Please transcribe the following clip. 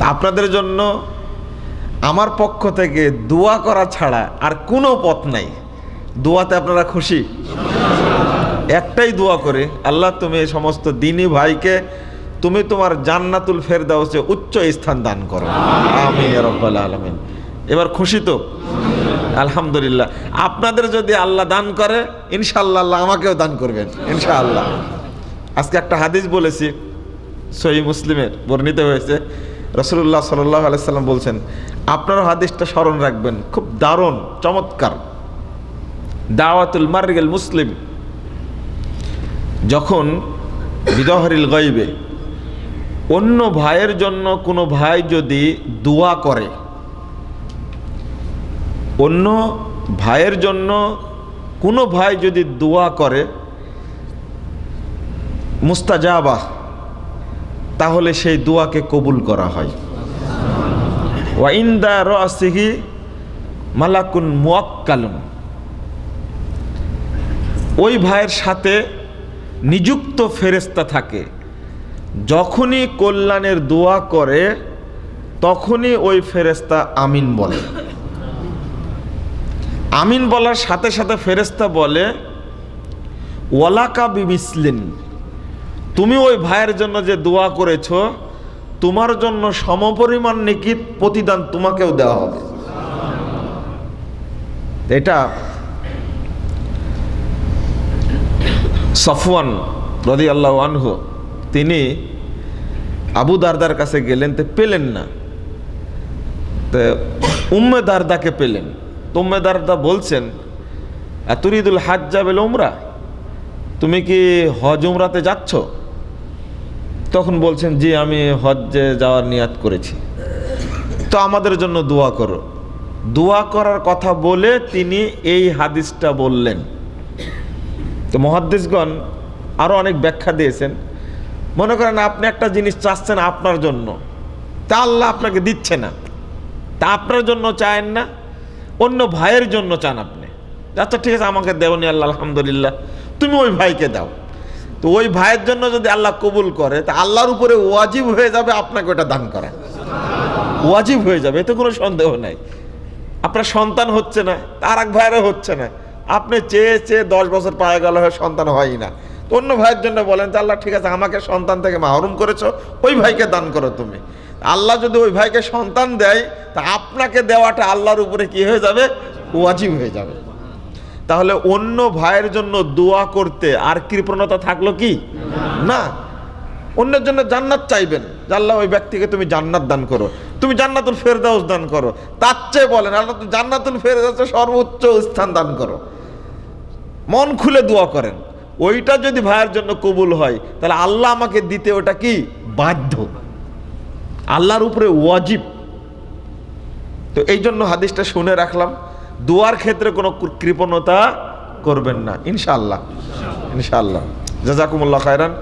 আপনাদের জন্য আমার পক্ষ থেকে দোয়া করা ছাড়া আর কোনো পথ নাই। দোয়াতে আপনারা খুশি? একটাই দোয়া করে, আল্লাহ তুমি এই সমস্ত দিনী ভাইকে তুমি তোমার জান্নাতুল ফেরদাউসে উচ্চ স্থান দান করো। ইয়া রাব্বাল আলামিন। এবার খুশি তো? আলহামদুলিল্লাহ। আপনাদের যদি আল্লাহ দান করে, ইনশাআল্লাহ আল্লাহ আমাকেও দান করবেন, ইনশাআল্লাহ। আজকে একটা হাদিস বলেছি সহি মুসলিমের বর্ণিত হয়েছে। রসুল্লাহ সাল্লাহ আলাইসাল্লাম বলছেন আপনারও হাদিসটা স্মরণ রাখবেন, খুব দারুণ, চমৎকার। দাওয়াতুল মার্গেল মুসলিম, যখন বিদহরিল গইবে অন্য ভাইয়ের জন্য কোনো ভাই যদি দোয়া করে, অন্য ভাইয়ের জন্য কোনো ভাই যদি দোয়া করে মুস্তাজাবাহ তাহলে সেই দোয়াকে কবুল করা হয়। ওয়াইন্দা রসিহি মালাকুন মুয়াক্কালুন ওই ভাইয়ের সাথে নিযুক্ত ফেরেস্তা থাকে। যখনই কল্যাণের দোয়া করে, তখনই ওই ফেরেস্তা আমিন বলে। আমিন বলার সাথে সাথে ফেরেস্তা বলে, ওয়ালাকা বিমিসলিন। তুমি ওই ভাইয়ের জন্য যে দোয়া করেছ, তোমার জন্য সমপরিমাণ নাকি প্রতিদান তোমাকেও দেওয়া হবে। এটা সফওয়ান রদি আল্লাহ আনহু, তিনি আবু দারদার কাছে গেলেন, তো পেলেন না। তো উম্মে দারদাকে পেলেন। উম্মে দারদা বলছেন তুরিদুল হাজ যাবেল উমরা, তুমি কি হজ উমরাতে যাচ্ছ? তখন বলছেন যে আমি হজ্জে যাওয়ার নিয়াত করেছি। তো আমাদের জন্য দোয়া করো। দোয়া করার কথা বলে তিনি এই হাদিসটা বললেন। তো মহাদ্দেশগণ আরও অনেক ব্যাখ্যা দিয়েছেন। মনে করেন আপনি একটা জিনিস চাচ্ছেন আপনার জন্য, তা আল্লাহ আপনাকে দিচ্ছে না। তা আপনার জন্য চায়েন না, অন্য ভাইয়ের জন্য চান আপনি। আচ্ছা ঠিক আছে, আমাকে দেওনি আল্লাহ, আলহামদুলিল্লাহ। তুমি ওই ভাইকে দাও। তো ওই ভাইয়ের জন্য যদি আল্লাহ কবুল করে, তা আল্লাহর উপরে ওয়াজিব হয়ে যাবে আপনাকে ওটা দান করা। ওয়াজিব হয়ে যাবে, এতে কোনো সন্দেহ নাই। আপনার সন্তান হচ্ছে না আর এক ভাইয়েরও হচ্ছে না। আপনি চেয়ে চেয়ে দশ বছর পায়ে গেল হয়ে, সন্তান হয়ই না। তো অন্য ভাইয়ের জন্য বলেন যে, আল্লাহ, ঠিক আছে, আমাকে সন্তান থেকে মাহরুম করেছ, ওই ভাইকে দান করো তুমি। আল্লাহ যদি ওই ভাইকে সন্তান দেয়, তা আপনাকে দেওয়াটা আল্লাহর উপরে কি হয়ে যাবে? ওয়াজিব হয়ে যাবে। তাহলে অন্য ভাইয়ের জন্য দোয়া করতে আর কৃপণতা থাকল কি? না। অন্যের জন্য জান্নাত চাইবেন। আল্লাহ ওই ব্যক্তিকে তুমি জান্নাত দান করো। তুমি জান্নাতুল ফেরদাউস দান করো। তার চেয়ে বলেন, আল্লাহ তুমি জান্নাতুল ফেরদাউসে সর্বোচ্চ স্থান দান করো। মন খুলে দোয়া করেন। ওইটা যদি ভাইয়ের জন্য কবুল হয়, তাহলে আল্লাহ আমাকে দিতে ওটা কি? বাধ্য। আল্লাহর উপরে ওয়াজিব। তো এই জন্য হাদিসটা শুনে রাখলাম। দোয়ার ক্ষেত্রে কোনো কৃপণতা করবেন না। ইনশাআল্লাহ। ইনশাআল্লাহ। জাজাকুমুল্লাহ খায়রান।